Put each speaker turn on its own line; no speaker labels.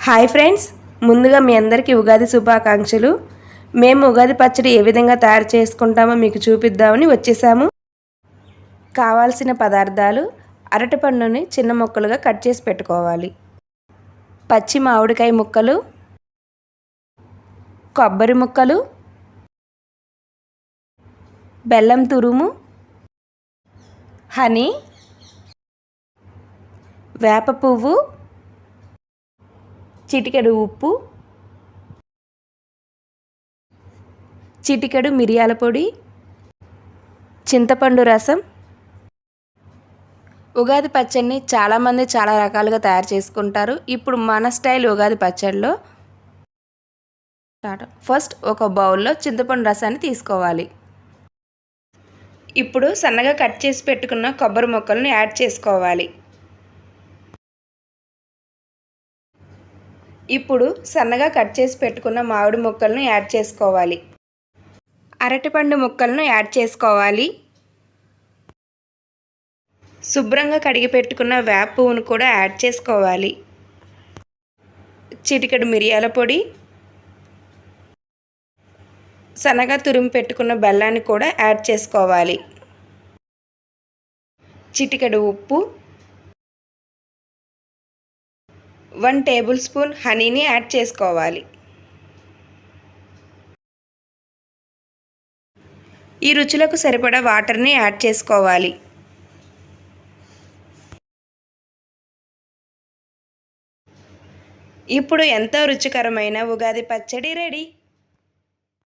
Hi friends ముందుగా మీ అందరికీ ఉగాది శుభాకాంక్షలు. మేము ఉగాది పచ్చడి ఏ విధంగా తయారు చేసుకుంటామో మీకు చూపిద్దామని వచ్చేసాము. కావాల్సిన పదార్థాలు అరటిపండుని చిన్న ముక్కలుగా కట్ చేసి పెట్టుకోవాలి. పచ్చి మామిడికాయ ముక్కలు కొబ్బరి ముక్కలు బెల్లం తురుము హనీ వేప పువ్వు చిటికెడు ఉప్పు చిటికెడు మిరియాల పొడి చింతపండు రసం. ఉగాది పచ్చడిని చాలామంది చాలా రకాలుగా తయారు చేసుకుంటారు. ఇప్పుడు మన స్టైల్ ఉగాది పచ్చడిలో స్టార్ట్. ఫస్ట్ ఒక బౌల్లో చింతపండు రసాన్ని తీసుకోవాలి. ఇప్పుడు సన్నగా కట్ చేసి పెట్టుకున్న కొబ్బరి ముక్కలను యాడ్ చేసుకోవాలి. ఇప్పుడు సన్నగా కట్ చేసి పెట్టుకున్న మామిడి ముక్కలను యాడ్ చేసుకోవాలి. అరటిపండు ముక్కలను యాడ్ చేసుకోవాలి. శుభ్రంగా కడిగి పెట్టుకున్న వేప పువ్వును కూడా యాడ్ చేసుకోవాలి. చిటికెడు మిరియాల పొడి. సన్నగా తురిమి పెట్టుకున్న బెల్లాన్ని కూడా యాడ్ చేసుకోవాలి. చిటికెడు ఉప్పు. వన్ టేబుల్ స్పూన్ హనీని యాడ్ చేసుకోవాలి. ఈ రుచులకు సరిపడా వాటర్ని యాడ్ చేసుకోవాలి. ఇప్పుడు ఎంతో రుచికరమైన ఉగాది పచ్చడి రెడీ.